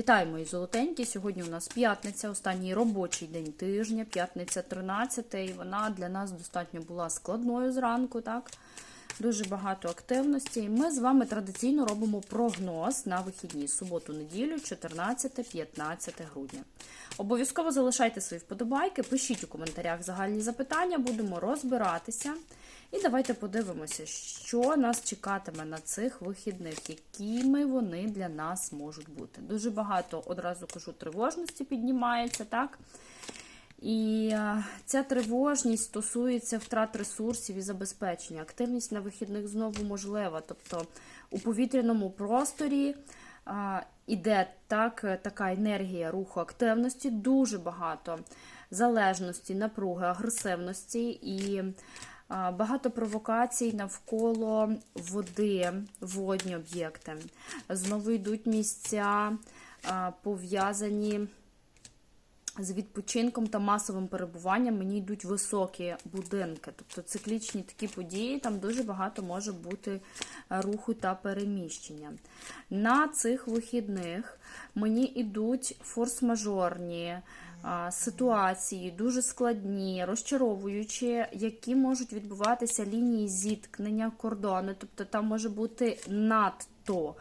Вітаю, мої золотенькі. Сьогодні у нас п'ятниця, останній робочий день тижня, п'ятниця 13, і вона для нас достатньо була складною зранку, так? Дуже багато активності. Ми з вами традиційно робимо прогноз на вихідні суботу-неділю, 14-15 грудня. Обов'язково залишайте свої вподобайки, пишіть у коментарях загальні запитання, будемо розбиратися. І давайте подивимося, що нас чекатиме на цих вихідних, якими вони для нас можуть бути. Дуже багато, одразу кажу, тривожності піднімається, так? І е, ця тривожність стосується втрат ресурсів і забезпечення. Активність на вихідних знову можлива. Тобто у повітряному просторі а, іде так, е, така енергія руху активності, дуже багато залежності, напруги, агресивності і багато провокацій навколо води, водні об'єкти. Знову йдуть місця пов'язані з відпочинком та масовим перебуванням мені йдуть високі будинки. Тобто циклічні такі події, там дуже багато може бути руху та переміщення. На цих вихідних мені йдуть форс-мажорні ситуації, дуже складні, розчаровуючі, які можуть відбуватися лінії зіткнення кордону. Тобто там може бути надто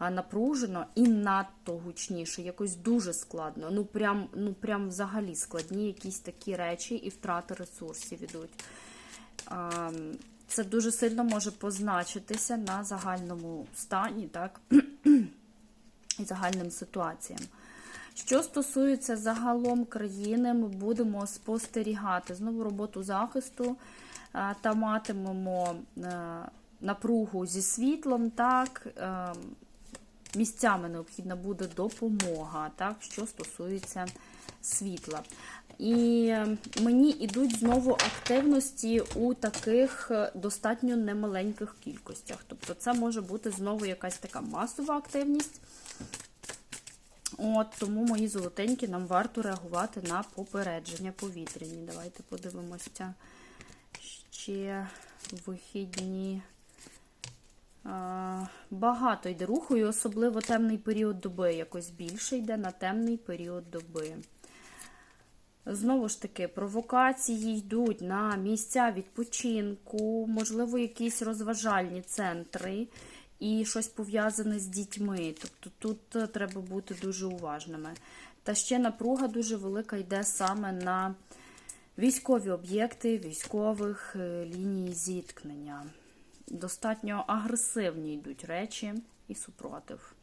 напружено і надто гучніше, якось дуже складно. Ну прям, ну прям взагалі складні якісь такі речі і втрати ресурсів ідуть. Це дуже сильно може позначитися на загальному стані, так, і загальним ситуаціям. Що стосується загалом країни, ми будемо спостерігати знову роботу захисту та матимемо напругу зі світлом, так, місцями необхідна буде допомога, так, що стосується світла. І мені йдуть знову активності у таких достатньо немаленьких кількостях. Тобто, це може бути знову якась така масова активність. От, Тому мої золотенькі нам варто реагувати на попередження повітряні. Давайте подивимося ще вихідні. Багато йде руху, і особливо темний період доби. Якось більше йде на темний період доби. Знову ж таки, провокації йдуть на місця відпочинку, можливо, якісь розважальні центри і щось пов'язане з дітьми. Тобто тут треба бути дуже уважними. Та ще напруга дуже велика йде саме на військові об'єкти, військових е, ліній зіткнення достатньо агресивні йдуть речі і супротив.